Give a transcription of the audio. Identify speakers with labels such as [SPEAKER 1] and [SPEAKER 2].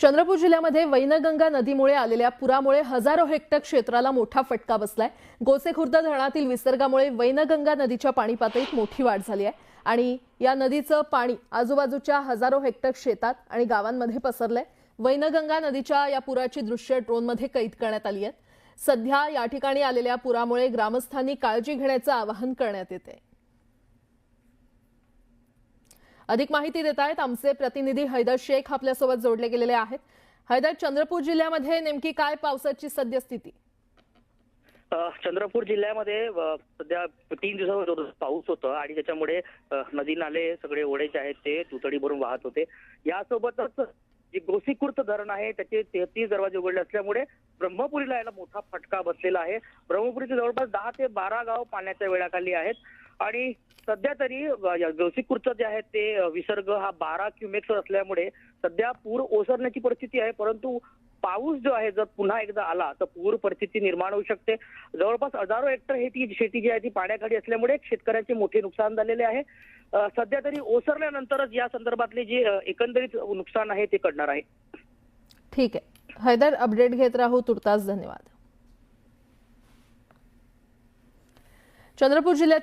[SPEAKER 1] चंद्रपूर जिल्ह्यामध्ये वैनगंगा नदीमुळे आलेल्या पुरामुळे हजारो हेक्टर क्षेत्राला मोठा फटका बसलाय. गोसेखुर्द धरणातील विसर्गामुळे वैनगंगा नदीच्या पाणी पातळीत मोठी वाढ झाली आहे. आणि या नदीचं पाणी आजूबाजूच्या हजारो हेक्टर शेतात आणि गावांमध्ये पसरलंय. वैनगंगा नदीच्या या पुराची दृश्य ड्रोनमध्ये कैद करण्यात आली आहेत. सध्या या ठिकाणी आलेल्या पुरामुळे ग्रामस्थांनी काळजी घेण्याचं आवाहन करण्यात येते अधिक माहिती देत आहेत आमचे प्रतिनिधी हैदर शेख आपल्यासोबत जोडले गेलेले आहेत. हैदर चंद्रपूर जिल्ह्यामध्ये नेमकी काय पावसाची सद्यस्थिती?
[SPEAKER 2] चंद्रपूर जिल्ह्यामध्ये सध्या तीन दिवसावर पाऊस होतं आणि त्याच्यामुळे नदी नाले सगळे ओढे जे आहेत ते तुतडी भरून वाहत होते. यासोबतच जे गोसीखुर्द धरण आहे त्याचे तेहतीस दरवाजे उघडले असल्यामुळे ब्रह्मपुरीला याला मोठा फटका बसलेला आहे. ब्रह्मपुरीचे जवळपास दहा ते बारा गाव पाण्याच्या वेळाखाली आहेत. आणि सध्या तरी अ, जे आहे ते विसर्ग हा बारा क्युमेक्स असल्यामुळे सध्या पूर ओसरण्याची परिस्थिती आहे. परंतु पाऊस जो आहे जर पुन्हा एकदा आला तर पूर परिस्थिती निर्माण होऊ शकते. जवळपास हजारो हेक्टर हे ती शेती जी आहे ती पाण्याखाली असल्यामुळे शेतकऱ्यांचे मोठे नुकसान झालेले आहे. सध्या तरी ओसरल्यानंतरच या संदर्भातले जे एकंदरीत नुकसान आहे ते कळणार आहे.
[SPEAKER 1] ठीक आहे. हैदर अपडेट घेत राहू. तुर्तास धन्यवाद. चंद्रपूर जिल्ह्यात